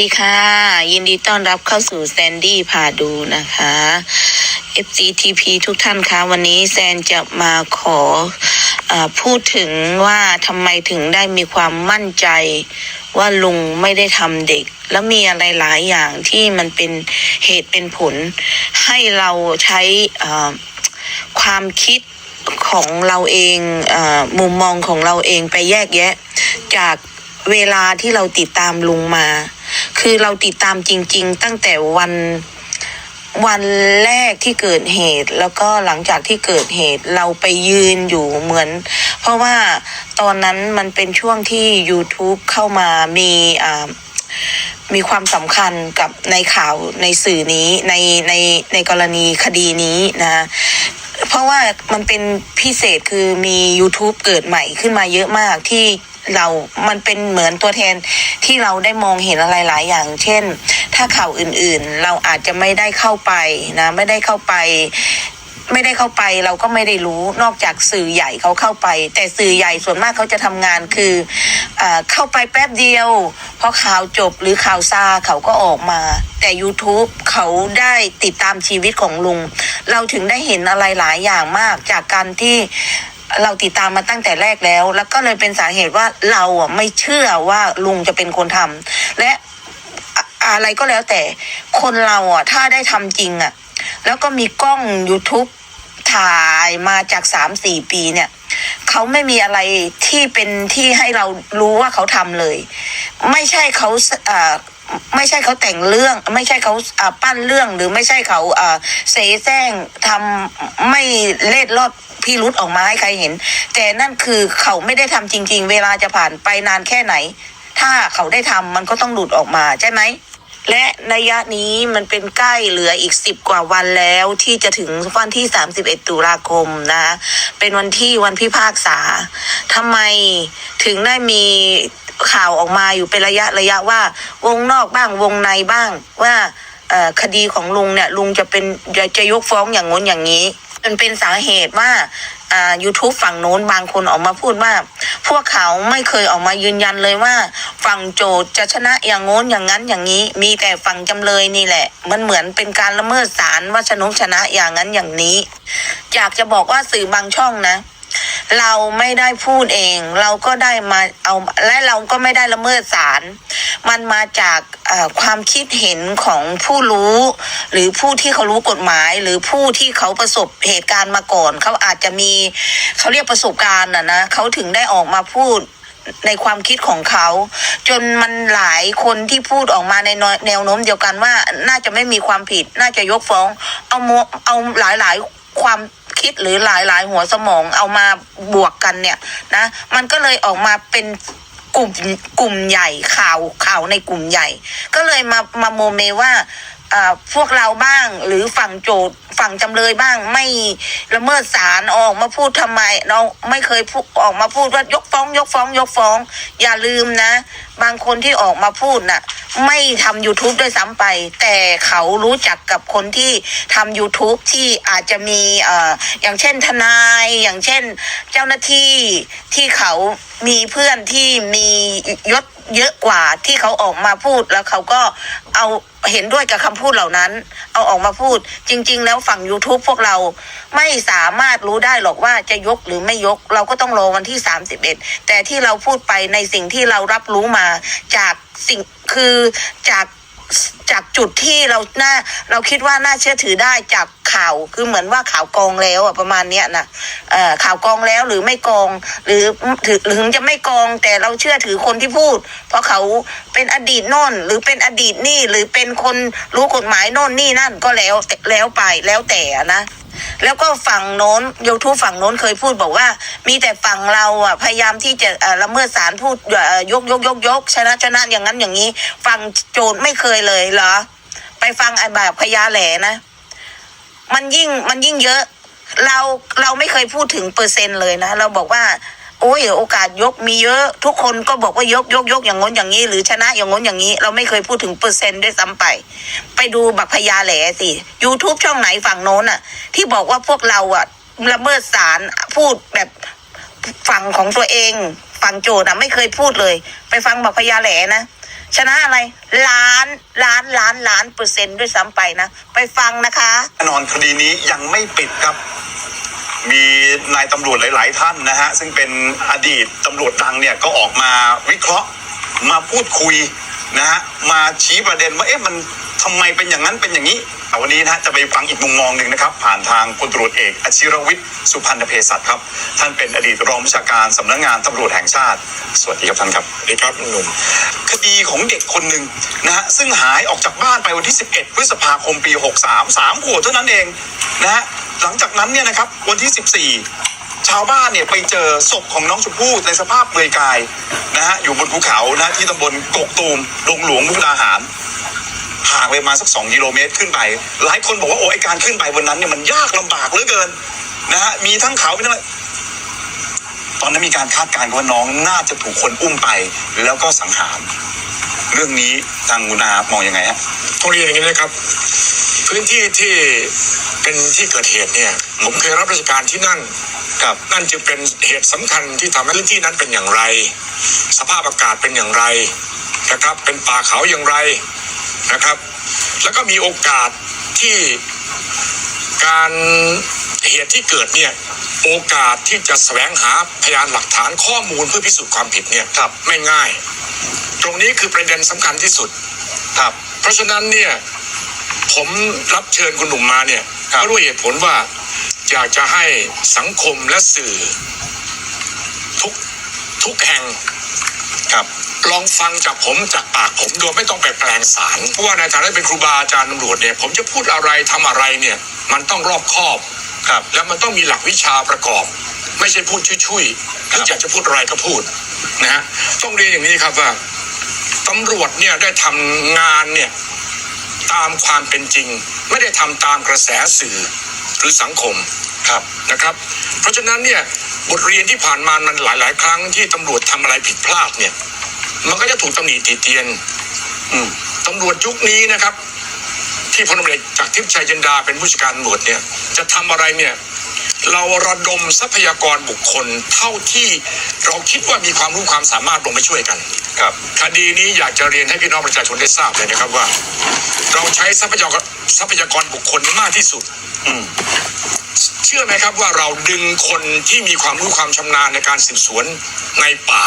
ดีค่ะ ยินดีต้อนรับเข้าสู่แซนดี้พาดูนะคะ FGTP ทุกท่านคะวันนี้แซนจะมาขออพูดถึงว่าทำไมถึงได้มีความมั่นใจว่าลุงไม่ได้ทำเด็ก แล้วมีอะไรหลายอย่างที่มันเป็นเหตุเป็นผล ให้เราใช้ความคิดของเราเองอมุมมองของเราเองไปแยกแยะ จากเวลาที่เราติดตามลุงมา คือเราติดตามจริง ๆ ตั้งแต่วันวันแรกที่เกิดเหตุ แล้วก็หลังจากที่เกิดเหตุเราไปยืนอยู่เหมือน เพราะว่าตอนนั้นมันเป็นช่วงที่ YouTube เข้ามามีอ่ามีความสำคัญกับในข่าวในสื่อนี้ในในในกรณีคดีนี้นะ เพราะว่ามันเป็นพิเศษคือมี YouTube เกิดใหม่ขึ้นมาเยอะมากที่ เรามันเป็นเหมือนตัวแทนที่เราได้มองเห็นอะไรหลายอย่าง เช่น ถ้าข่าวอื่นๆ เราอาจจะไม่ได้เข้าไปนะไม่ได้เข้าไป ไม่ได้เข้าไปเราก็ไม่ได้รู้นอกจากสื่อใหญ่เขาเข้าไป แต่สื่อใหญ่ส่วนมากเขาจะทำงานคืออเข้าไปแป๊บเดียวพอข่าวจบหรือข่าวซาเขาก็ออกมา แต่ YouTube เขาได้ติดตามชีวิตของลุง เราถึงได้เห็นอะไรหลายอย่างมากจากการที่ เราติดตามมาตั้งแต่แรกแล้ว แล้วก็เลยเป็นสาเหตุว่าเราอะไม่เชื่อว่าลุงจะเป็นคนทำและอะอะไรก็แล้วแต่คนเราอะถ้าได้ทำจริงอะ แล้วก็มีกล้อง YouTube ถ่ายมาจากสามสี่ปีเนี่ยเขาไม่มีอะไรที่เป็นที่ให้เรารู้ว่าเขาทำเลย ไม่ใช่เขาอ่า ไม่ใช่เขาแต่งเรื่อง ไม่ใช่เขาปั้นเรื่องหรือไม่ใช่เขาเสแสร้งทำไม่เล็ดลอดพิรุษออกมาให้ใครเห็น แต่นั่นคือเขาไม่ได้ทำจริง ๆ เวลาจะผ่านไปนานแค่ไหน ถ้าเขาได้ทำมันก็ต้องหลุดออกมาใช่ไหมและระยะนี้มันเป็นใกล้เหลืออีกสิบกว่าวันแล้วที่จะถึงวันที่31ตุลาคมนะเป็นวันที่วันพิพากษาทำไมถึงได้มี ข่าวออกมาอยู่เป็นระยะระยะว่า วงนอกบ้างวงในบ้างว่าคดีของลุงเนี่ยลุงจะเป็นจะจะยกฟ้องอย่างง้นอย่างนี้มันเป็นสาเหตุว่าอ่า YouTube ฝั่งโน้นบางคนออกมาพูดว่า พวกเขาไม่เคยออกมายืนยันเลยว่า ฝั่งโจทย์จะชนะอย่างโน้นอย่างนั้นอย่างนี้ มีแต่ฝั่งจำเลยนี่แหละ มันเหมือนเป็นการละเมิดศาลว่าชนกชนะอย่างนั้นอย่างนี้ อยากจะบอกว่าสื่อบางช่องนะ เราไม่ได้พูดเอง เราก็ได้มาเอาและเราก็ไม่ได้ละเมิดศาลมันมาจากความคิดเห็นของผู้รู้ หรือผู้ที่เขารู้กฎหมาย หรือผู้ที่เขาประสบเหตุการณ์มาก่อน เขาอาจจะมีเขาเรียกประสบการณ์อะนะเขาถึงได้ออกมาพูดในความคิดของเขา จนมันหลายคนที่พูดออกมาในแนวโน้มเดียวกันว่าน่าจะไม่มีความผิด น่าจะยกฟ้อง เอาเอาหลายๆความ คิดหรือหลายหลายๆ หัวสมองเอามาบวกกันเนี่ยนะมันก็เลยออกมาเป็นกลุ่มกลุ่มใหญ่ข่าวข่าวในกลุ่มใหญ่ ก็เลยมามาโมเมว่า พวกเราบ้าง หรือฝั่งโจทฝั่งจำเลยบ้าง ไม่ละเมิดศาลออกมาพูดทำไมเราไม่เคยพูดออกมาพูดว่ายกฟ้องยกฟ้อง ยกฟ้อง อย่าลืมนะ บางคนที่ออกมาพูดน่ะ ไม่ทำ YouTube ด้วยซ้ำไป แต่เขารู้จักกับคนที่ทำ YouTube ที่อาจจะมีออย่างเช่นทนาย อย่างเช่นเจ้าหน้าที่ที่เขามีเพื่อนที่มียศเยอะกว่าที่เขาออกมาพูดแล้วเขาก็เอาเห็นด้วยกับคำพูดเหล่านั้น เอาออกมาพูด จริง ๆ แล้วฝั่ง YouTube พวกเราไม่สามารถรู้ได้หรอกว่าจะยกหรือไม่ยก เราก็ต้องรอวันที่ 31 แต่ที่เราพูดไปในสิ่งที่เรารับรู้มาจากสิ่งคือจากจากจุดที่เราน่าเราคิดว่าน่าเชื่อถือได้จาก ข่าวคือเหมือนว่าข่าวกองแล้วอะประมาณเนี้ยนะเอ่อข่าวกองแล้วหรือไม่กอง หรือถึงหรือถึงจะไม่กอง แต่เราเชื่อถือคนที่พูด เพราะเขาเป็นอดีตโน่น หรือเป็นอดีตนี่หรือเป็นคนรู้กฎหมายโน่นนี่นั่นก็แล้วแล้วไปแล้วแต่นะแล้วก็ฝั่งโน้นยูทูบฝั่งโน้นเคยพูดบอกว่า มีแต่ฝั่งเราอะพยายามที่จะละเมิดศาลพูดยกยกยกยกชนะชนะอย่างนั้นอย่างนี้ ฝั่งโจทย์ไม่เคยเลยเหรอ ไปฟังไอ้แบบพญาแหลนะ มันยิ่งมันยิ่งเยอะ เราเราไม่เคยพูดถึงเปอร์เซ็นต์เลยนะ เราบอกว่า โอ้ยโอกาสยกมีเยอะ ทุกคนก็บอกว่ายกยกยกอย่างง้นอย่างนี้ หรือชนะอย่างง้นอย่างนี้ เราไม่เคยพูดถึงเปอร์เซ็นต์ด้วยซ้ำไป ไปดูบักพญาแหลสิ YouTube ช่องไหนฝั่งโน้นอะที่บอกว่าพวกเราอะละเมิดศาลพูดแบบฝั่งของตัวเอง ฝั่งโจทย์อะไม่เคยพูดเลย ไปฟังบักพญาแหลนะ ชนะอะไรล้านล้านล้านล้านเปอร์เซ็นต์ด้วยซ้ำไปนะ ไปฟังนะคะ แน่นอนคดีนี้ยังไม่ปิดครับ มีนายตำรวจหลาย ๆ ท่านนะฮะซึ่งเป็นอดีตตำรวจดังเนี่ยก็ออกมาวิเคราะห์มาพูดคุยนะฮะมาชี้ประเด็นว่าเอ๊ะมันทำไมเป็นอย่างนั้นเป็นอย่างนี้แต่วันนี้นะฮะจะไปฟังอีกมุมมองหนึ่งนะครับ ผ่านทางพลตำรวจเอกอชิรวิทย์สุพรรณเภสัชครับ ท่านเป็นอดีตรองผู้บัญชาการสำนักงานตำรวจแห่งชาติ สวัสดีครับท่านครับสวัสดีครับหนุ่มคดีของเด็กคนหนึ่งนะฮะซึ่งหายออกจากบ้านไปวันที่ 11 พฤษภาคมปี 63 3ขวบเท่านั้นเองนะฮะ หลังจากนั้นเนี่ยนะครับวันที่ 14 ชาวบ้านเนี่ยไปเจอศพของน้องชมพู่ในสภาพเปลือยกายนะฮะอยู่บนภูเขานะที่ตำบลกกตูมดงหลวงมุกดาหารห่างไปมาสัก 2 กิโลเมตรขึ้นไป หลายคนบอกว่าโอ้ไอการขึ้นไปบนนั้นเนี่ยมันยากลำบากเหลือเกินนะฮะมีทั้งเขามีทั้งอะไรตอนนั้นมีการคาดการณ์ว่าน้องน่าจะถูกคนอุ้มไปแล้วก็สังหาร เรื่องนี้ทางคุณอามองยังไงฮะต้องเรียนอย่างนี้นะครับ พื้นที่ที่เป็นที่เกิดเหตุเนี่ยผมเคยรับราชการที่นั่นครับนั่นจึงเป็นเหตุสำคัญที่ทำให้พื้นที่นั้นเป็นอย่างไร สภาพอากาศเป็นอย่างไรนะครับ เป็นป่าเขาอย่างไรนะครับ แล้วก็มีโอกาสที่การเหตุที่เกิดเนี่ยโอกาสที่จะแสวงหาพยานหลักฐานข้อมูลเพื่อพิสูจน์ความผิดเนี่ยครับไม่ง่าย ตรงนี้คือประเด็นสำคัญที่สุดครับ เพราะฉะนั้นเนี่ยผมรับเชิญคุณหนุ่มมาเนี่ยครับก็ด้วยเหตุผลว่าอยากจะให้สังคมและสื่อ ทุกทุกแห่งครับลองฟังจากผมจากปากผมโดยไม่ต้องไปแปลงสารเพราะว่าในฐานะเป็นครูบาอาจารย์ตำรวจเนี่ยผมจะพูดอะไรทำอะไรเนี่ยมันต้องรอบคอบครับ แล้วมันต้องมีหลักวิชาประกอบ ไม่ใช่พูดชุยๆหรืออยากจะพูดอะไรก็พูดนะฮะต้องเรียนอย่างนี้ครับว่า ตำรวจเนี่ยได้ทำงานเนี่ยตามความเป็นจริง ไม่ได้ทำตามกระแสสื่อหรือสังคมครับนะครับ เพราะฉะนั้นเนี่ยบทเรียนที่ผ่านมามันหลาย ๆ ครั้งที่ตำรวจทำอะไรผิดพลาดเนี่ย มันก็จะถูกตำหนิติเตียนอืมตำรวจยุคนี้นะครับ ที่พลตำรวจเอกจากทิพย์ชัยจินดาเป็นผู้จัดการตำรวจเนี่ย จะทำอะไรเนี่ย เราระดมทรัพยากรบุคคลเท่าที่เราคิดว่ามีความรู้ความสามารถลงไปช่วยกันครับ คดีนี้อยากจะเรียนให้พี่น้องประชาชนได้ทราบเลยนะครับว่า เราใช้ทรัพยากรทรัพยากรบุคคลมากที่สุด อืมเชื่อไหมครับว่าเราดึงคนที่มีความรู้ความชำนาญในการสืบสวนในป่า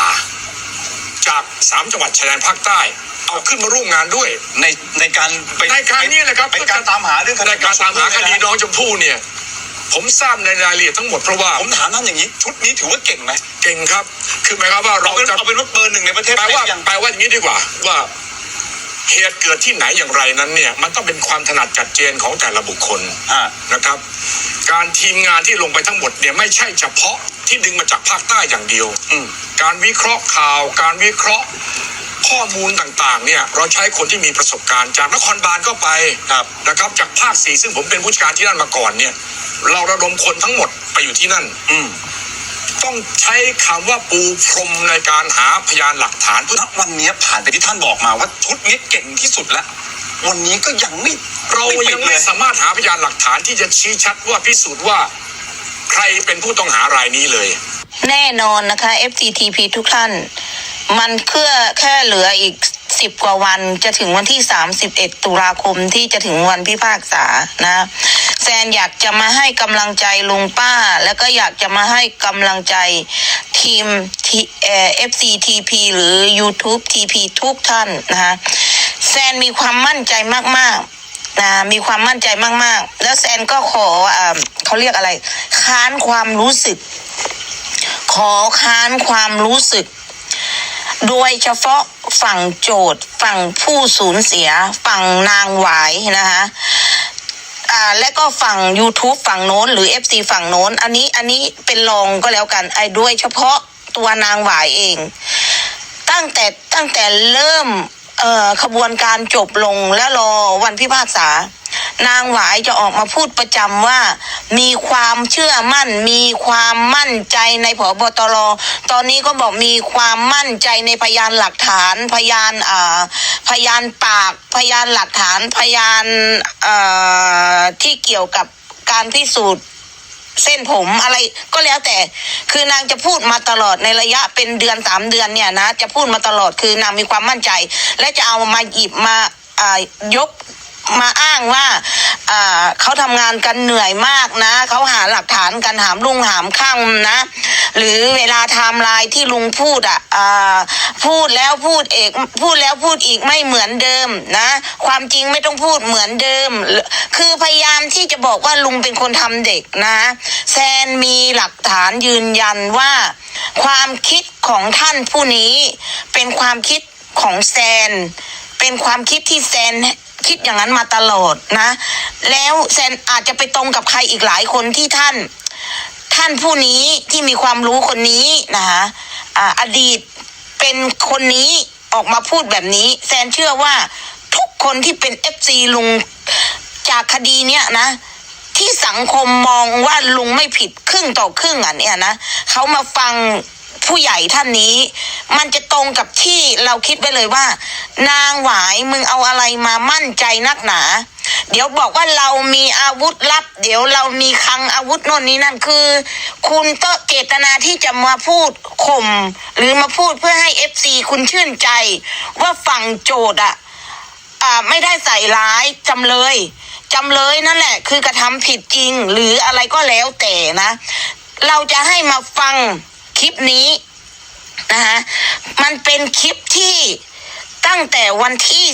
จากสามจังหวัดชายแดนภาคใต้ เอาขึ้นมาร่วมงานด้วยในในการไปในการนี้แหละครับไปการตามหาเรื่องคดีในการตามหาคดีน้องชมพู่เนี่ย ผมทราบในรายละเอียดทั้งหมดเพราะว่าผมถามท่านอย่างนี้ชุดนี้ถือว่าเก่งไหมเก่งครับ คือหมายความว่าเราเราเป็นจะเอาเป็นว่าเบอร์หนึ่งในประเทศแปลว่าไทยยังแปลว่าอย่างนี้ดีกว่าว่าเหตุเกิดที่ไหนอย่างไรนั้นเนี่ยมันต้องเป็นความถนัดจัดเจนของแต่ละบุคคลอ่า นะครับ การทีมงานที่ลงไปทั้งหมดเนี่ยไม่ใช่เฉพาะที่ดึงมาจากภาคใต้อย่างเดียว อืม การวิเคราะห์ข่าว การวิเคราะห์ ข้อมูลต่างๆเนี่ยเราใช้คนที่มีประสบการณ์จากนครบาลก็ไปครับนะครับจากภาคสี่ซึ่งผมเป็นผู้จัดการที่นั่นมาก่อนเนี่ย เราระดมคนทั้งหมดไปอยู่ที่นั่น อืมต้องใช้คำว่าปูพรมในการหาพยานหลักฐานเพื่อ ณวันนี้ผ่านไปที่ท่านบอกมาว่าชุดนี้เก่งที่สุดแล้ว วันนี้ก็ยังไม่เราปิยัดงเลไม่ย สามารถหาพยานหลักฐานที่จะชี้ชัดว่าพิสูจน์ว่า ใครเป็นผู้ต้องหารายนี้เลย แน่นอนนะคะ FTTP ทุกท่าน มันเครื่อแค่เหลืออีกสิบกว่าวันจะถึงวันที่31ตุลาคมที่จะถึงวันพิพากษานะแซนอยากจะมาให้กำลังใจลุงป้า แล้วก็อยากจะมาให้กำลังใจทีมทีเอ่อ FCTP หรือ YouTube TP ทุกท่านนะคะแซนมีความมั่นใจมากๆนะมีความมั่นใจมากๆ แล้วแซนก็ขออเขาเรียกอะไร ค้านความรู้สึก ขอค้านความรู้สึก โดยเฉพาะฝั่งโจทย์ฝั่งผู้สูญเสีย ฝั่งนางหวายนะคะอ่าและก็ฝั่ง YouTube ฝั่งโน้น หรือ FC ฝั่งโน้น อันนี้อันนี้เป็นรองก็แล้วกันไอ้โดยเฉพาะตัวนางหวายเอง ตั้งแต่ตั้งแต่เริ่มเอ่อขบวนการจบลงแล้วรอวันพิพากษา นางหวายจะออกมาพูดประจำว่า มีความเชื่อมั่น มีความมั่นใจในผบตรตอนนี้ก็บอกมีความมั่นใจในพยานหลักฐาน พยานอ่าพยานปาก พยานหลักฐาน พยานอ่ที่เกี่ยวกับการพิสูจน์เส้นผมอะไรก็แล้วแต่ คือนางจะพูดมาตลอดในระยะเป็นเดือนสามเดือนเนี่ยนะ จะพูดมาตลอดคือนางมีความมั่นใจ และจะเอามาหยิบมาายก มาอ้างว่าเขาทำงานกันเหนื่อยมากนะ เขาหาหลักฐานกันหามลุงหามข้ามนะ หรือเวลาไทม์ไลน์ที่ลุงพูดอะอ่าพูดแล้วพูดเอกพูดแล้วพูดอีกไม่เหมือนเดิมนะ ความจริงไม่ต้องพูดเหมือนเดิม คือพยายามที่จะบอกว่าลุงเป็นคนทำเด็กนะ แซนมีหลักฐานยืนยันว่า ความคิดของท่านผู้นี้เป็นความคิดของแซนเป็นความคิดที่แซน คิดอย่างนั้นมาตลอดนะ แล้วแซนอาจจะไปตรงกับใครอีกหลายคนที่ท่าน ท่านผู้นี้ที่มีความรู้คนนี้นะคะอ่าอดีตเป็นคนนี้ออกมาพูดแบบนี้ แซนเชื่อว่าทุกคนที่เป็นเอฟซีลุงจากคดีเนี้ยนะที่สังคมมองว่าลุงไม่ผิดครึ่งต่อครึ่งอะเนี่ยนะเขามาฟัง ผู้ใหญ่ท่านนี้ มันจะตรงกับที่เราคิดไว้เลยว่า นางหวายมึงเอาอะไรมามั่นใจนักหนา เดี๋ยวบอกว่าเรามีอาวุธลับ เดี๋ยวเรามีคลังอาวุธโน่นนี้นั่นคือ คุณก็เจตนาที่จะมาพูดข่มหรือมาพูดเพื่อให้เอฟซีคุณชื่นใจ ว่าฝั่งโจทย์อะอ่าไม่ได้ใส่ร้ายจำเลยจำเลยนั่นแหละ คือกระทำผิดจริงหรืออะไรก็แล้วแต่นะ เราจะให้มาฟัง คลิปนี้นะคะมันเป็นคลิปที่ตั้งแต่วันที่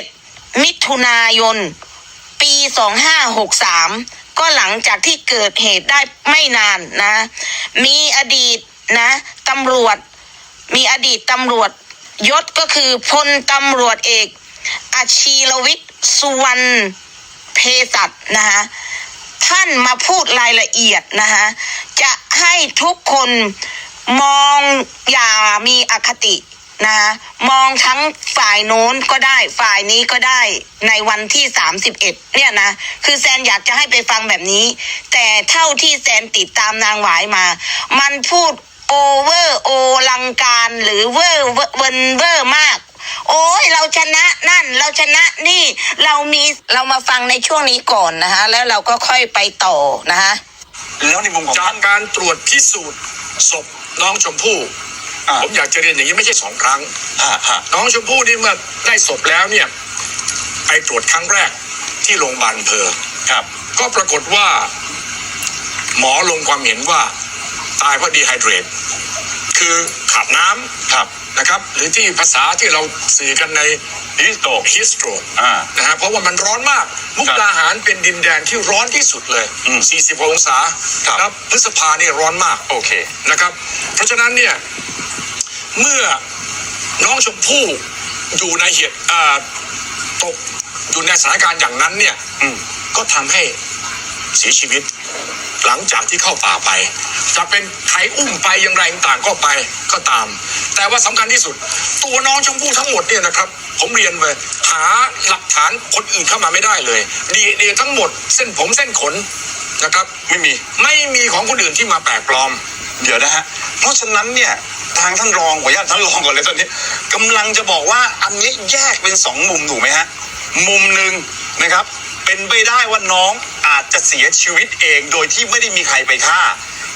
17 มิถุนายน ปี 2563 ก็หลังจากที่เกิดเหตุได้ไม่นานนะ มีอดีตนะตำรวจ มีอดีตตำรวจยศก็คือพลตำรวจเอกอาชีรวิทย์สุวรรณเภสัชนะคะ ท่านมาพูดรายละเอียดนะคะจะให้ทุกคนมองอย่ามีอคตินะคะมองทั้งฝ่ายโน้นก็ได้ฝ่ายนี้ก็ได้ในวันที่ 31 เนี่ยนะ คือแซนอยากจะให้ไปฟังแบบนี้ แต่เท่าที่แซนติดตามนางหวายมา มันพูดโอเวอร์โอลังการหรือเวอร์เวินเวอร์มาก โอ้ยเราชนะนั่นเราชนะนี่เรามีเรามาฟังในช่วงนี้ก่อนนะคะ แล้วเราก็ค่อยไปต่อนะคะแล้วในมุมของจาท่ากนการตรวจพิสูจน์ศพน้องชมพู่อ่าผมอยากจะเรียนอย่างนี้ไม่ใช่สองครั้งฮะฮะน้องชมพู่นี่เมื่อได้ศพแล้วเนี่ย ไปตรวจครั้งแรกที่โรงพยาบาลอำเพอครับ ก็ปรากฏว่า หมอลงความเห็นว่า ตายเพราะดีไฮเดรต คือขาดน้ำครับนะครับ หรือที่ภาษาที่เราสื่อกันในฮิสโตกฮิสโตรอ่านะฮะเพราะว่ามันร้อนมาก มุกดาหารเป็นดินแดนที่ร้อนที่สุดเลยอืม40 องศาครับนะพฤษภาเนี่ยร้อนมากโอเคนะครับ เพราะฉะนั้นเนี่ยเมื่อน้องชมพู่อยู่ในเหตุอ่าตกอยู่ในสถานการณ์อย่างนั้นเนี่ยอืมก็ทำให้เสียชีวิต หลังจากที่เข้าป่าไป จะเป็นใครอุ้มไปอย่างไรต่างๆก็ไปก็ตาม แต่ว่าสำคัญที่สุด ตัวน้องชมพู่ทั้งหมดเนี่ยนะครับ ผมเรียนเลยหาหลักฐานคนอื่นเข้ามาไม่ได้เลย ดีเดีทั้งหมด เส้นผมเส้นขนนะครับ ไม่มีไม่มีของคนอื่นที่มาแปลกปลอม เดี๋ยวนะฮะเพราะฉะนั้นเนี่ยทางท่านรองขออนุญาตท่านรองก่อนเลยตอนนี้กำลังจะบอกว่าอันนี้แยกเป็นสองมุมถูกไหมฮะมุมหนึ่งนะครับ เป็นไปได้ว่าน้องอาจจะเสียชีวิตเองโดยที่ไม่ได้มีใครไปฆ่า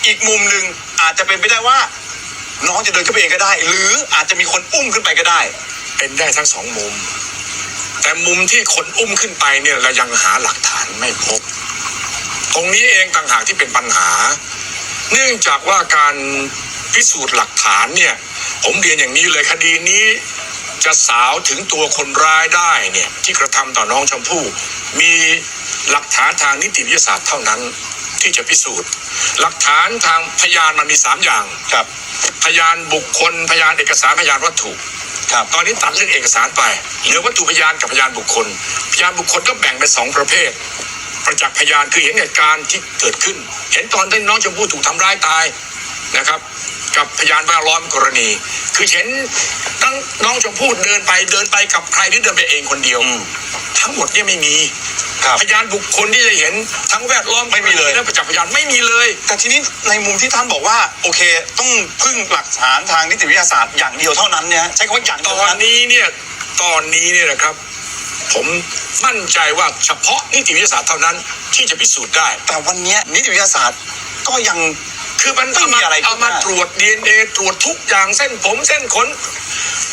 อีกมุมหนึ่งอาจจะเป็นไปได้ว่า น้องจะเดินขึ้นไปเองก็ได้ หรืออาจจะมีคนอุ้มขึ้นไปก็ได้ เป็นได้ทั้งสองมุม แต่มุมที่คนอุ้มขึ้นไปเนี่ยเรายังหาหลักฐานไม่พบ ตรงนี้เองต่างหากที่เป็นปัญหา เนื่องจากว่าการพิสูจน์หลักฐานเนี่ย ผมเรียนอย่างนี้เลยคดีนี้ จะสาวถึงตัวคนร้ายได้เนี่ยที่กระทำต่อน้องชมพู่มีหลักฐานทางนิติวิทยาศาสตร์เท่านั้นที่จะพิสูจน์ หลักฐานทางพยานมันมีสามอย่างครับพยานบุคคลพยานเอกสารพยานวัตถุครับตอนนี้ตัดเรื่องเอกสารไปเหลือวัตถุพยานกับพยานบุคคล พยานบุคคลก็แบ่งเป็นสองประเภท ประจักษ์พยานคือเห็นเหตุการณ์ที่เกิดขึ้น เห็นตอนที่น้องชมพู่ถูกทำร้ายตายนะครับ กับพยานแวดล้อมกรณี คือเห็นตั้งน้องชมพู่เดินไปเดินไปกับใครหรือเดินไปเองคนเดียวอืมทั้งหมดเนี่ยไม่มีครับพยานบุคคลที่จะเห็นทั้งแวดล้อมไม่มีเลยและประจักษ์พยานไม่มีเลย แต่ทีนี้ในมุมที่ท่านบอกว่า โอเค ต้องพึ่งหลักฐานทางนิติวิทยาศาสตร์อย่างเดียวเท่านั้นเนี่ยใช้คำว่าอย่างตเดียวอเท่านนั้นนี้เนี่ยตอนนี้เนี่ยนะครับ ผมมั่นใจว่าเฉพาะนิติวิทยาศาสตร์เท่านั้นที่จะพิสูจน์ได้ แต่วันเนี้ยนิติวิทยาศาสตร์ก็ยัง คือมันไม่มีอะไรเอามาขึ้นมาตรวจดีเอ็นเอตรวจทุกอย่างเส้นผมเส้นขน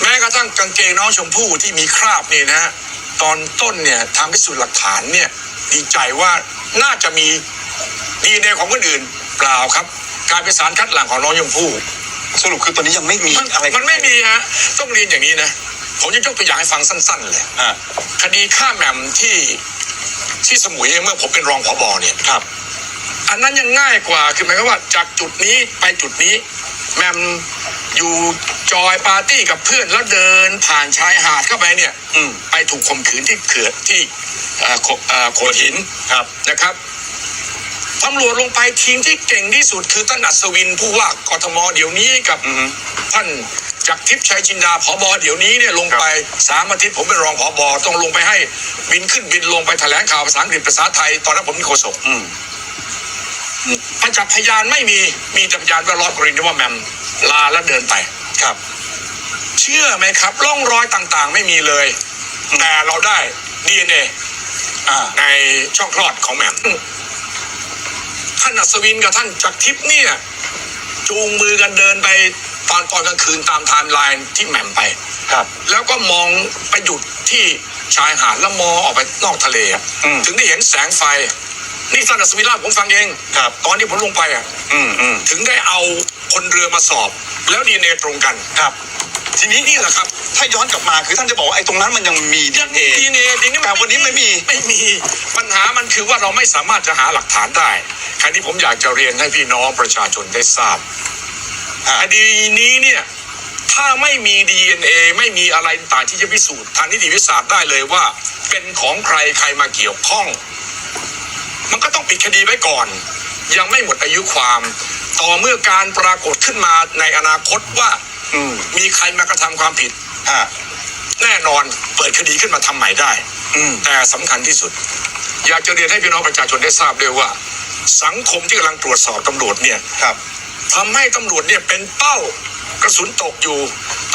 แม้กระทั่งกางเกงน้องชมพู่ที่มีคราบนี่นะฮะตอนต้นเนี่ยทางพิสูจน์หลักฐานเนี่ยดีใจว่าน่าจะมีดีเนของคนอื่นเปล่าครับการเป็นสารคัดหลั่งของน้องยมพู่สรุปคือตอนนี้ยังไม่มีมันอะไร มันไม่มีฮะต้องเรียนอย่างนี้นะผมจะยกตัวอย่างให้ฟังสั้น ๆ เลยอ่าคดีฆ่าแหม่มที่ที่สมุยเมื่อผมเป็นรองผบเนี่ยครับ อันนั้นยังง่ายกว่า คือหมายความว่าจากจุดนี้ไปจุดนี้แหม่มอยู่จอยปาร์ตี้กับเพื่อนแล้วเดินผ่านชายหาดเข้าไปเนี่ย อืมไปถูกข่มขืนที่เขื่อนที่เอ่อโขเอ่อโขดหินครับ นะครับตำรวจลงไปทีมที่เก่งที่สุดคือท่านอัศวินผู้ว่ากทมเดี๋ยวนี้กับอือฮึ ท่านจากทิพย์ชัยจินดาผบเดี๋ยวนี้เนี่ยลงไปสามอาทิตย์ผมเป็นรองผบต้องลงไปให้บินขึ้นบินลงไปแถลงข่าวภาษาอังกฤษภาษาไทย ตอนนั้นผมเป็นโฆษก อืม ประจักษ์พยานไม่มีมีแต่พยานแวดล้อมกรณีที่ว่าแหมมลาแล้วเดินไปครับ เชื่อไหมครับร่องรอยต่างๆ ไม่มีเลยแต่เราได้ DNA อ่าในช่องคลอดของแหม่มท่านอัศวินกับท่านจักรทิพย์เนี่ย จูงมือกันเดินไปตอนตอนกลางคืนตามไทม์ไลน์ที่แหม่มไปครับ แล้วก็มองไปหยุดที่ชายหาดแล้วมองออกไปนอกทะเลอะอืมถึงได้เห็นแสงไฟ นี่ท่านอัศวินเล่าให้ผมฟังเอง ครับ ตอนที่ผมลงไปอะ อืมอืมถึงได้เอาคนเรือมาสอบ แล้วดีเนตรงกันครับ ทีนี้นี่แหละครับ ถ้าย้อนกลับมาคือท่านจะบอกว่าไอ้ตรงนั้นมันยังมีดียังเอ ดีเนตอย่างนี้แต่วันนี้ไม่มี ไม่มีปัญหามันคือว่าเราไม่สามารถจะหาหลักฐานได้คราวนี้ผมอยากจะเรียนให้พี่น้องประชาชนได้ทราบคดีนี้เนี่ยถ้าไม่มี DNA ไม่มีอะไรต่างที่จะพิสูจน์ทางนิติวิทยาศาสตร์ได้เลยว่า เป็นของใครใครมาเกี่ยวข้อง มันก็ต้องปิดคดีไว้ก่อน ยังไม่หมดอายุความ ต่อเมื่อการปรากฏขึ้นมาในอนาคตว่า อืมมีใครมากระทำความผิดอ่าแน่นอนเปิดคดีขึ้นมาทำใหม่ได้ อืมแต่สำคัญที่สุด อยากจะเรียนให้พี่น้องประชาชนได้ทราบด้วยว่า สังคมที่กำลังตรวจสอบตำรวจเนี่ยครับ ทำให้ตำรวจเนี่ยเป็นเป้ากระสุนตกอยู่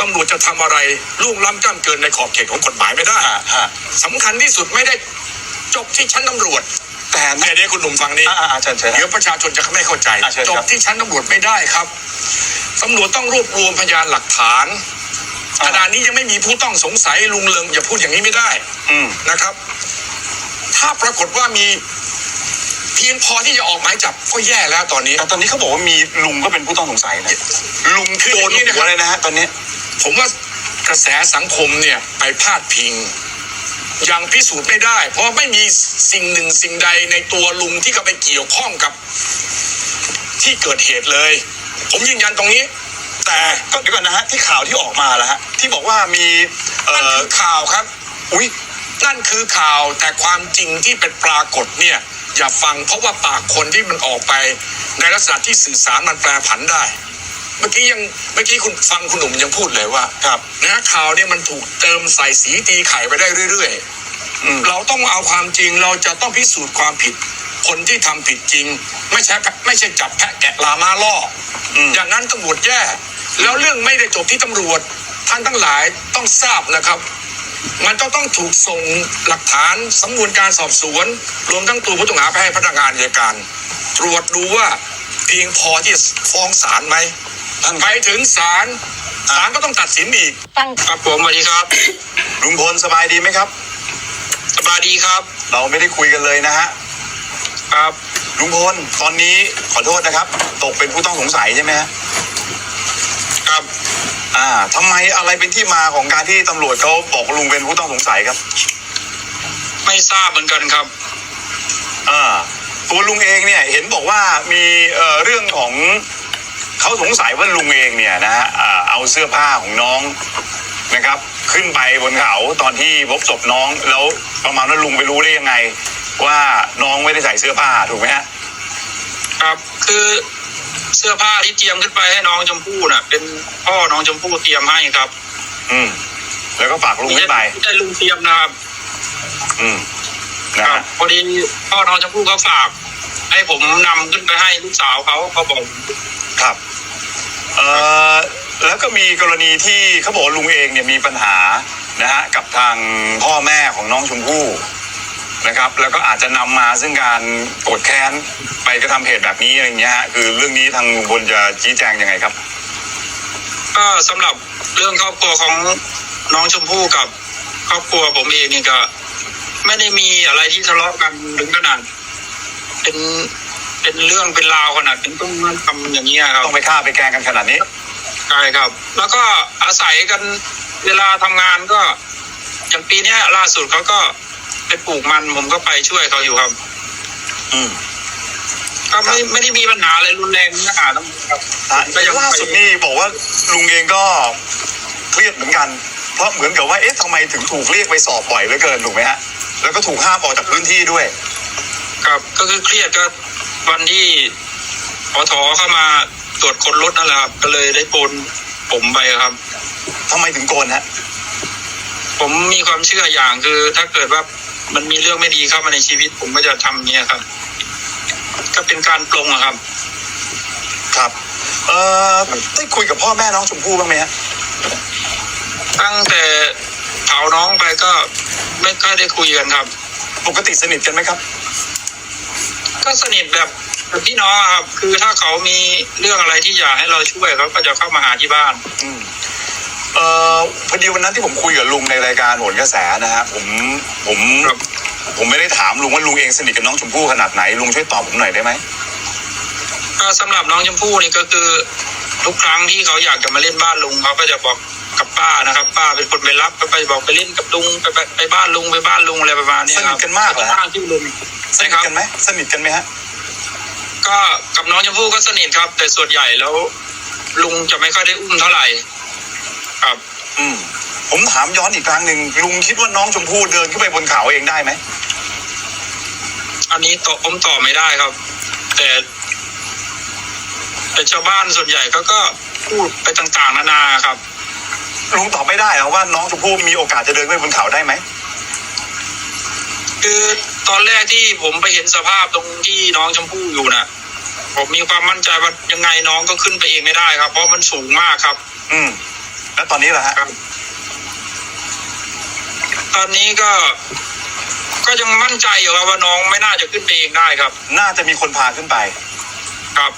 ตำรวจจะทำอะไรล่วงล้ำก้ามเกินในขอบเขตของกฎหมายไม่ได้อ่าฮะ สำคัญที่สุดไม่ได้จบที่ชั้นตำรวจ แต่แต่นะเดี๋ยวคุณหนุ่มฟังนี้อ่าอ่าเชิญเชิญเดี๋ยวประชาชนจะไม่เข้าใจอะเชิญจครับบที่ชั้นตำรวจไม่ได้ครับตำรวจต้องรวบรวมพยานหลักฐานอ่า ขณะนี้ยังไม่มีผู้ต้องสงสัยลุงเลิงอย่าพูดอย่างนี้ไม่ได้อืมนะครับ ถ้าปรากฏว่ามีเพียงพอที่จะออกหมายจับก็แย่แล้วตอนนี้ แต่ตอนนี้เขาบอกว่ามีลุงก็เป็นผู้ต้องสงสัยนะลุงคือโดอนย่างนี้นะคหัวรับเลยนะฮะตอนนี้ผมว่ากระแสสังคมเนี่ยไปพาดพิง ยังพิสูจน์ไม่ได้ เพราะไม่มีสิ่งหนึ่งสิ่งใดในตัวลุงที่เข้าไปเกี่ยวข้องกับที่เกิดเหตุเลย ผมยืนยันตรงนี้ แต่ก็เดี๋ยวก่อนนะฮะที่ข่าวที่ออกมาแล้วฮะที่บอกว่ามีเอ่อคือข่าวครับ อุ้ยนั่นคือข่าวแต่ความจริงที่เป็นปรากฏเนี่ย อย่าฟังเพราะว่าปากคนที่มันออกไป ในลักษณะที่สื่อสารมันแปรผันได้ เมื่อกี้ยังเมื่อกี้คุณฟังคุณหนุ่มยังพูดเลยว่าครับนะข่าวเนี่ยมันถูกเติมใส่สีตีไข่ไปได้เรื่อยอืมๆเราต้องเอาความจริงเราจะต้องพิสูจน์ความผิด คนที่ทำผิดจริง ไม่ใช่ไม่ใช่จับแพะแกะลามาล่ออมอย่างนั้นตำรวจแย่แล้วเรื่องไม่ได้จบที่ตำรวจ ท่านทั้งหลายต้องทราบนะครับ มันต้องต้องถูกส่งหลักฐานสำนวนการสอบสวนรวมทั้งตัวผู้ต้องหาไปให้พนักงานอัยการ ตรวจดูว่าเพียงพอที่จะฟ้องศาลไหม ท่านไปถึงศาลศาลก็ต้องตัดสินอีกฟังครับผมสวัสดีครับ ลุงพลสบายดีไหมครับ สบายดีครับ เราไม่ได้คุยกันเลยนะฮะครับลุงพลตอนนี้ขอโทษนะครับ ตกเป็นผู้ต้องสงสัยใช่ไหมฮะครับ อ่าทำไมอะไรเป็นที่มาของการที่ตำรวจเขาบอกว่าลุงเป็นผู้ต้องสงสัยครับ ไม่ทราบเหมือนกันครับ อ่าตัวลุงเองเนี่ยเห็นบอกว่ามีเอ่อเรื่องของ เขาสงสัยว่าลุงเองเนี่ยนะฮะอ่าเอาเสื้อผ้าของน้องนะครับ ขึ้นไปบนเขาตอนที่พบศพน้องแล้วประมาณว่าลุงไปรู้ได้ยังไง ว่าน้องไม่ได้ใส่เสื้อผ้าถูกไหมฮะครับคือเสื้อผ้าที่เตรียมขึ้นไปให้น้องชมพู่น่ะ เป็นพ่อน้องชมพู่เตรียมให้ครับ อืม แล้วก็ฝากลุงขึ้นไปไม่ใช่ลุงเตรียมนะครับ อืมคนะรับฮะพอดีพ่อน้องชมพู่เขาฝาก ให้ผมนำขึ้นไปให้ลูกสาวเขาเขาบอก ครับเอ่อแล้วก็มีกรณีที่เขาบอกว่าลุงเองเนี่ยมีปัญหานะฮะกับทางพ่อแม่ของน้องชมพู่นะครับ แล้วก็อาจจะนำมาซึ่งการโกรธแค้นไปกระทำเหตุแบบนี้อะไรอย่างเงี้ยฮะคือเรื่องนี้ทางลุงพลจะชี้แจงยังไงครับ ก็สำหรับเรื่องครอบครัวของน้องชมพู่กับ ครอบครัวผมเองนี่ก็ ไม่ได้มีอะไรที่ทะเลาะกันถึงขนาด เป็นเป็นเรื่องเป็นราวขนาดถึงต้องมาทำอย่างนี้ยครับต้องไปฆ่าไปแกล้งกันขนาดนี้ ใช่ครับ แล้วก็อาศัยกันเวลาทำงานก็อย่างปีเนี้ยล่าสุดเขาก็ไปปลูกมันผมก็ไปช่วยเขาอยู่ครับ อืมก็ไม่ไม่ได้มีปัญหาอะไรรุนแรงขนาดนั้นครับ อะก็ยังล่าสุดนี่บอกว่าลุงเองก็เครียดเหมือนกัน เพราะเหมือนกับว่าเอ๊ะทำไมถึงถูกเรียกไปสอบบ่อยเหลือเกินถูกไหมฮะแล้วก็ถูกห้ามออกจากพื้นที่ด้วย ครับ ก็คือเครียดก็วันที่ปทเข้ามาตรวจคนรถนั่นแหละครับ ก็เลยได้ปนผมไปครับ ทำไมถึงโกนฮะ ผมมีความเชื่ออย่างคือ ถ้าเกิดว่ามันมีเรื่องไม่ดีเข้ามาในชีวิต ผมก็จะทำเนี้ยครับ ก็เป็นการปลงอะครับ ครับ เอ่อ ได้คุยกับพ่อแม่น้องชมพู่บ้างไหมฮะ ตั้งแต่เผาน้องไปก็ไม่ค่อยได้คุยกันครับ ปกติสนิทกันไหมครับ ก็สนิทแบบแบบพี่น้องอะครับ คือถ้าเขามีเรื่องอะไรที่อยากให้เราช่วยเขาก็จะเข้ามาหาที่บ้าน อืมเอ่อพอดีวันนั้นที่ผมคุยกับลุงในรายการโหนกระแสนะฮะผมผมครับ ผมไม่ได้ถามลุงว่าลุงเองสนิทกับน้องชมพู่ขนาดไหนลุงช่วยตอบผมหน่อยได้ไหมก็สำหรับน้องชมพู่นี่ก็คือ ทุกครั้งที่เขาอยากจะมาเล่นบ้านลุงเขาก็จะบอกกับ ป้านะครับ ป้าเป็นคนไปรับก็ไปบอกไปเล่นกับลุงไปไปไปบ้านลุงไปบ้านลุงอะไรประมาณเนี้ยสคนิรัทบกันมากเหรอฮะบ้านที่ลุงสนิทกันไหมสนิทกันไหมฮะก็กับน้องชมพู่ก็สนิทครับ แต่ส่วนใหญ่แล้ว ลุงจะไม่ค่อยได้อุ้มเท่าไหร่ ครับ อืม ผมถามย้อนอีกครั้งหนึ่งลุงคิดว่าน้องชมพู่เดินขึ้นไปบนเขาเองได้ไหมอันนี้ตอบผมตอบไม่ได้ครับ แต่แต่ชาวบ้านส่วนใหญ่เขาก็พูดไปต่างๆ นานาครับ ลุงตอบไม่ได้เหรอว่าน้องชมพู่มีโอกาสจะเดินขึ้นไปบนเขาได้ไหมคือตอนแรกที่ผมไปเห็นสภาพตรงที่น้องชมพู่อยู่น่ะ ผมมีความมั่นใจว่ายังไงน้องก็ขึ้นไปเองไม่ได้ครับ เพราะมันสูงมากครับ อืม แล้วตอนนี้ล่ะฮะครับ ตอนนี้ก็ ก็ยังมั่นใจอยู่ครับว่าน้องไม่น่าจะขึ้นไปเองได้ครับ น่าจะมีคนพาขึ้นไป ครับ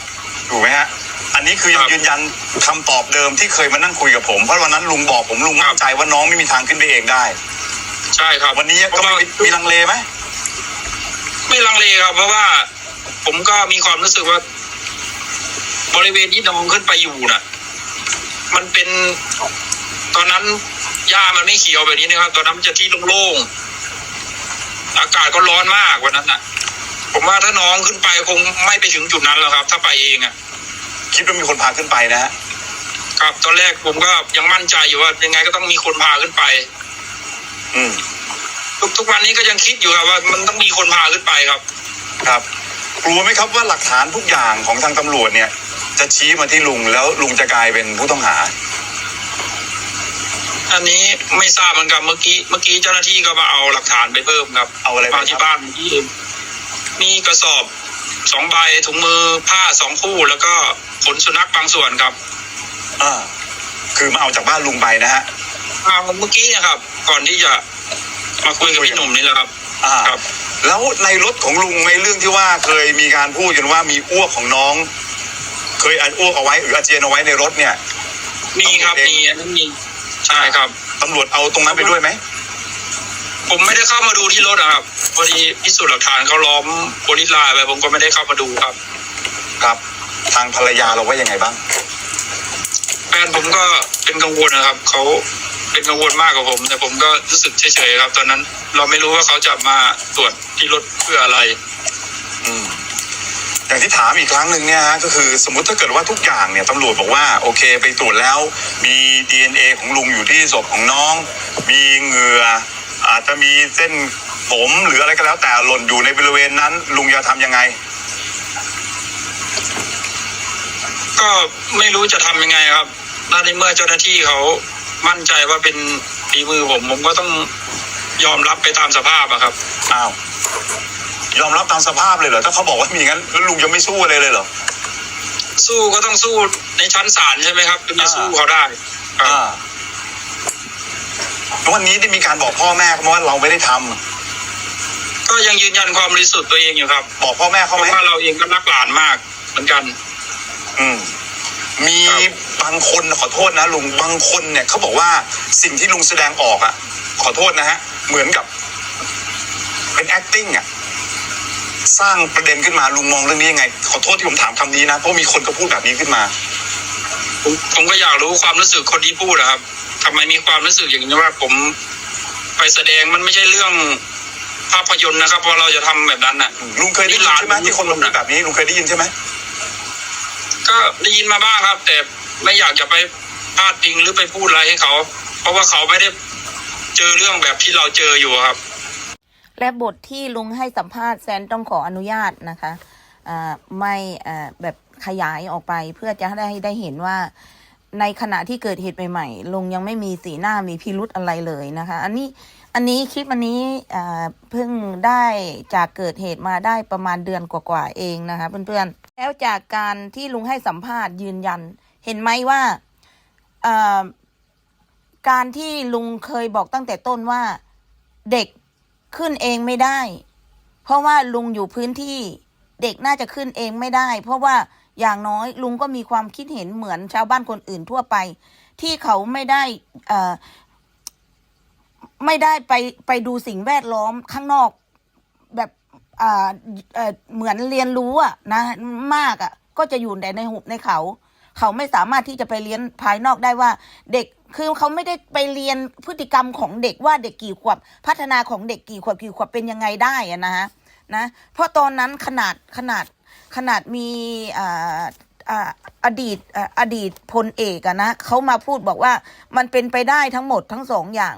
ถูกไหมฮะ อันนี้คือยัคงรับยืนยันคำตอบเดิมที่เคยมานั่งคุยกับผมเพราะวันนั้นลุงบอกผมลุงมั่นใจว่าน้องไม่มีทางขึ้นไปเองได้ ใช่ครับวันนี้ก็ไม่มีมีลังเลไหมไม่ลังเลครับ เพราะว่า ผมก็มีความรู้สึกว่า บริเวณที่น้องขึ้นไปอยู่น่ะ มันเป็น ตอนนั้นหญ้ามันไม่เขียวแบบนี้นะครับ ตอนนั้นมันจะที่โล่งๆอากาศก็ร้อนมากวันนั้นน่ะ ผมว่าถ้าน้องขึ้นไปคงไม่ไปถึงจุดนั้นแล้วครับ ถ้าไปเองอะ คิดว่ามีคนพาขึ้นไปนะฮะครับตอนแรกผมก็ยังมั่นใจอยู่ว่ายังไงก็ต้องมีคนพาขึ้นไป อืม ทุกทุกวันนี้ก็ยังคิดอยู่ครับว่า มันต้องมีคนพาขึ้นไปครับ ครับกลัวไหมครับว่าหลักฐานทุกอย่างของทางตำรวจเนี่ย จะชี้มาที่ลุงแล้วลุงจะกลายเป็นผู้ต้องหา อันนี้ไม่ทราบเหมือนกันเมื่อกี้เมื่อกี้เจ้าหน้าที่ก็มาเอาหลักฐานไปเพิ่มครับ เอาอะไรไปมาคที่รับ บ้านที่มีกระสอบ สองใบถุงมือผ้าสองคู่ แล้วก็ขนสุนัขบางส่วนครับอ่าคือมาเอาจากบ้านลุงไปนะฮะเอาเมื่อกี้เนะครับ ก่อนที่จะมาคุยกับพี่หนุ่มนี่แหละครับ อ่าครับ แล้วในรถของลุงในเรื่องที่ว่าเคยมีการพูดกันว่ามีอ้วกของน้อง เคยอ้วกเอาไว้หรืออาเจียนเอาไว้ในรถเนี่ยมีครับเอาเองมีอันนั้นมีใช่ครับตำรวจเอาตรงนั้นไปด้วยไหม ผมไม่ได้เข้ามาดูที่รถนะครับพอดีพิสูจน์หลักฐานเขาล้อมโพลิสไลน์ไปผมก็ไม่ได้เข้ามาดูครับ ครับ ทางภรรยาเราว่ายังไงบ้าง แฟนผมก็เป็นกังวลนะครับเขาเป็นกังวลมากกว่าผม แต่ผมก็รู้สึกเฉยๆครับ ตอนนั้นเราไม่รู้ว่าเขาจะมาตรวจที่รถเพื่ออะไร อืมอย่างที่ถามอีกครั้งหนึ่งเนี่ยฮะก็คือสมมุติถ้าเกิดว่าทุกอย่างเนี่ยตำรวจบอกว่าโอเคไปตรวจแล้ว มี DNA ของลุงอยู่ที่ศพของน้อง มีเหงื่อ อาจจะมีเส้นผมหรืออะไรก็แล้ว แต่หล่นอยู่ในบริเวณนั้น ลุงจะทำยังไง ก็ไม่รู้จะทำยังไงครับถ้าในเมื่อเจ้าหน้าที่เขามั่นใจว่าเป็นฝีมือผม ผมก็ต้องยอมรับไปตามสภาพอะครับ อ้าว ยอมรับตามสภาพเลยเหรอ ถ้าเขาบอกว่ามีงั้นแล้วลุงจะไม่สู้อะไรเลยเหรอ สู้ก็ต้องสู้ในชั้นศาลใช่ไหมครับถึงจะอ่าสู้เขาได้ครับ อ่า วันนี้ได้มีการบอกพ่อแม่เขาไหมว่าเราไม่ได้ทำก็ยังยืนยันความบริสุทธิ์ตัวเองอยู่ครับบอกพ่อแม่เพเขาไหมราะว่าเราเองก็รักหลานมากเหมือนกัน อืม มีครับ บางคนขอโทษนะลุงบางคนเนี่ยเขาบอกว่าสิ่งที่ลุงแสดงออกอะขอโทษนะฮะ เหมือนกับติ้งอะสร้างประเด็นขึ้นมาลุงมองเรื่องนี้ยังไง ขอโทษที่ผมถามคำนี้นะเพราะมีคนก็พูดแบบนี้ขึ้นมา ผมผมก็อยากรู้ความรู้สึกคนที่พูดนะครับ ทำไมมีความรู้สึกอย่างนี้ว่าผมไปแสดงมันไม่ใช่เรื่องภาพยนตร์นะครับว่าเราจะทำแบบนั้นน่ะลุงเคยได้ยินใช่ไหมที่คนมาพูดแบบนี้ลุงเคยได้ยินใช่ไหมก็ได้ยินมาบ้างครับ แต่ไม่อยากจะไปพาดพิงหรือไปพูดอะไรให้เขา เพราะว่าเขาไม่ได้เจอเรื่องแบบที่เราเจออยู่ครับ และบทที่ลุงให้สัมภาษณ์แซนต้องขออนุญาตนะคะอ่าไม่อ่าแบบขยายออกไปเพื่อจะได้ได้เห็นว่า ในขณะที่เกิดเหตุใหม่ๆลุงยังไม่มีสีหน้ามีพิรุธอะไรเลยนะคะ อันนี้อันนี้คลิปอันนี้เพิ่งได้จากเกิดเหตุมาได้ประมาณเดือนกว่าๆเองนะคะเพื่อนๆแล้วจากการที่ลุงให้สัมภาษณ์ยืนยัน เห็นไหมว่าการที่ลุงเคยบอกตั้งแต่ต้นว่าเด็กขึ้นเองไม่ได้ เพราะว่าลุงอยู่พื้นที่เด็กน่าจะขึ้นเองไม่ได้ เพราะว่า อย่างน้อยลุงก็มีความคิดเห็นเหมือนชาวบ้านคนอื่นทั่วไป ที่เขาไม่ได้ไม่ได้ไปไปดูสิ่งแวดล้อมข้างนอกแบบเอ่อเหมือนเรียนรู้อะนะมากอะก็จะอยู่แต่ในหุบในเขา เขาไม่สามารถที่จะไปเรียนภายนอกได้ว่า เด็กคือเขาไม่ได้ไปเรียนพฤติกรรมของเด็กว่าเด็กกี่ขวบ พัฒนาของเด็กกี่ขวบกี่ขวบเป็นยังไงได้อะนะฮะนะเพราะตอนนั้นขนาดขนาด ขนาดมีอ่าอ่าอดีตอ่าอดีตพลเอกอะนะเขามาพูดบอกว่ามันเป็นไปได้ทั้งหมดทั้งสองอย่าง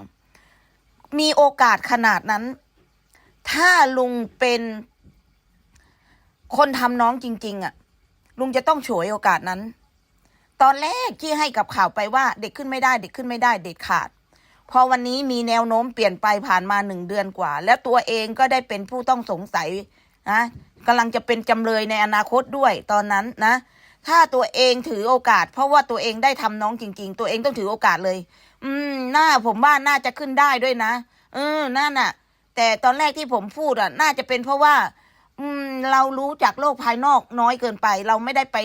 มีโอกาสขนาดนั้น ถ้าลุงเป็นคนทำน้องจริง ๆอะลุงจะต้องฉวยโอกาสนั้น ตอนแรกที่ให้กับข่าวไปว่า เด็กขึ้นไม่ได้เด็กขึ้นไม่ได้เด็ดขาดพอวันนี้มีแนวโน้มเปลี่ยนไปผ่านมาหนึ่งเดือนกว่า แล้วตัวเองก็ได้เป็นผู้ต้องสงสัยนะ กำลังจะเป็นจำเลยในอนาคตด้วยตอนนั้นนะ ถ้าตัวเองถือโอกาส เพราะว่าตัวเองได้ทำน้องจริง ๆ ตัวเองต้องถือโอกาสเลย อืมน่าผมว่าน่าจะขึ้นได้ด้วยนะเออนั่นน่ะ แต่ตอนแรกที่ผมพูดอะ น่าจะเป็นเพราะว่า อืม เรารู้จากโลกภายนอกน้อยเกินไป เราไม่ได้ไป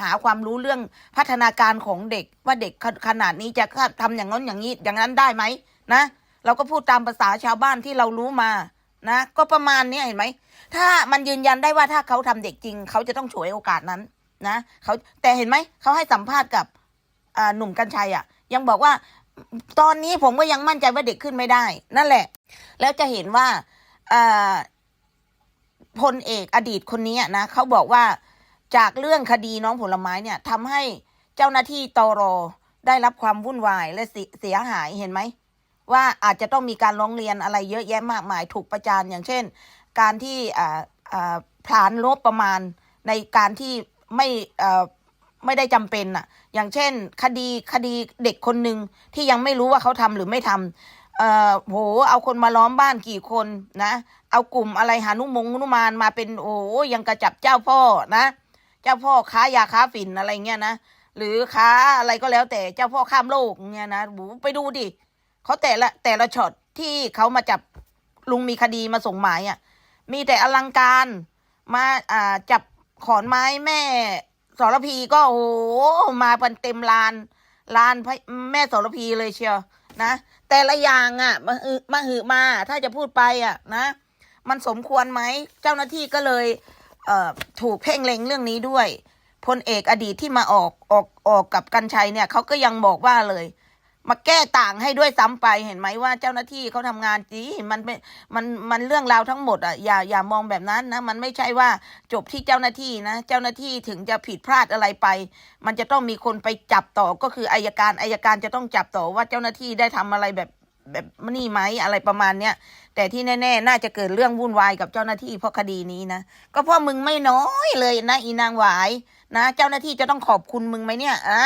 หาความรู้เรื่องพัฒนาการของเด็ก ว่าเด็กขนาดนี้จะทำอย่างนั้นอย่างนี้อย่างนั้นได้ไหมนะเราก็พูดตามภาษาชาวบ้านที่เรารู้มา นะ ก็ประมาณนี้เห็นไหม ถ้ามันยืนยันได้ว่าถ้าเขาทำเด็กจริง เขาจะต้องฉวยโอกาสนั้น นะเขาแต่เห็นไหมเขาให้สัมภาษณ์กับหนุ่มกัญชัยอะ ยังบอกว่า ตอนนี้ผมก็ยังมั่นใจว่าเด็กขึ้นไม่ได้ นั่นแหละ แล้วจะเห็นว่าพลเอกอดีตคนนี้นะเขาบอกว่าจากเรื่องคดีน้องผลไม้เนี่ยทำให้เจ้าหน้าที่ตรได้รับความวุ่นวายและเสียหายเห็นไหม ว่าอาจจะต้องมีการร้องเรียนอะไรเยอะแยะมากมายถูกประจานอย่างเช่น การที่ผลานลบประมาณในการที่ไม่ไม่ได้จำเป็นอะอย่างเช่น คดีคดีเด็กคนหนึ่งที่ยังไม่รู้ว่าเขาทำหรือไม่ทำเอ่อโหเอาคนมาล้อมบ้านกี่คนนะ เอากลุ่มอะไรหานุมงนุมานมาเป็นโอ้ยังกระจับเจ้าพ่อนะ เจ้าพ่อค้ายาค้าฝิ่นอะไรเงี้ยนะ หรือค้าอะไรก็แล้วแต่เจ้าพ่อข้ามโลกเงี้ยนะบูไปดูดิ เขาแต่ละแต่ละช็อตที่เขามาจับลุงมีคดีมาส่งหมายอะ มีแต่อลังการมาอ่าจับขอนไม้แม่สรพีก็โอ้โหมาเป็นเต็มลานลานพระแม่สรพีเลยเชียวนะ แต่ละอย่างอะมาหือมาหือมาถ้าจะพูดไปอะนะ มันสมควรไหมเจ้าหน้าที่ก็เลยเอ่อถูกเพ่งเล็งเรื่องนี้ด้วยพลเอกอดีตที่มาออกออกออกกับกัญชัยเนี่ยเขาก็ยังบอกว่าเลย มาแก้ต่างให้ด้วยซ้ำไปเห็นไหมว่าเจ้าหน้าที่เขาทำงานจีมันเป็นมันมันเรื่องราวทั้งหมดอะอย่าอย่ามองแบบนั้นนะมันไม่ใช่ว่าจบที่เจ้าหน้าที่นะ เจ้าหน้าที่ถึงจะผิดพลาดอะไรไป มันจะต้องมีคนไปจับต่อก็คืออายการอายการจะต้องจับต่อว่าเจ้าหน้าที่ได้ทำอะไรแบบแบบนี่ไหมอะไรประมาณเนี้ยแต่ที่แน่ๆ น่าจะเกิดเรื่องวุ่นวายกับเจ้าหน้าที่เพราะคดีนี้นะ ก็เพราะมึงไม่น้อยเลยนะอีนางหวายนะ เจ้าหน้าที่จะต้องขอบคุณมึงไหมเนี่ยอะ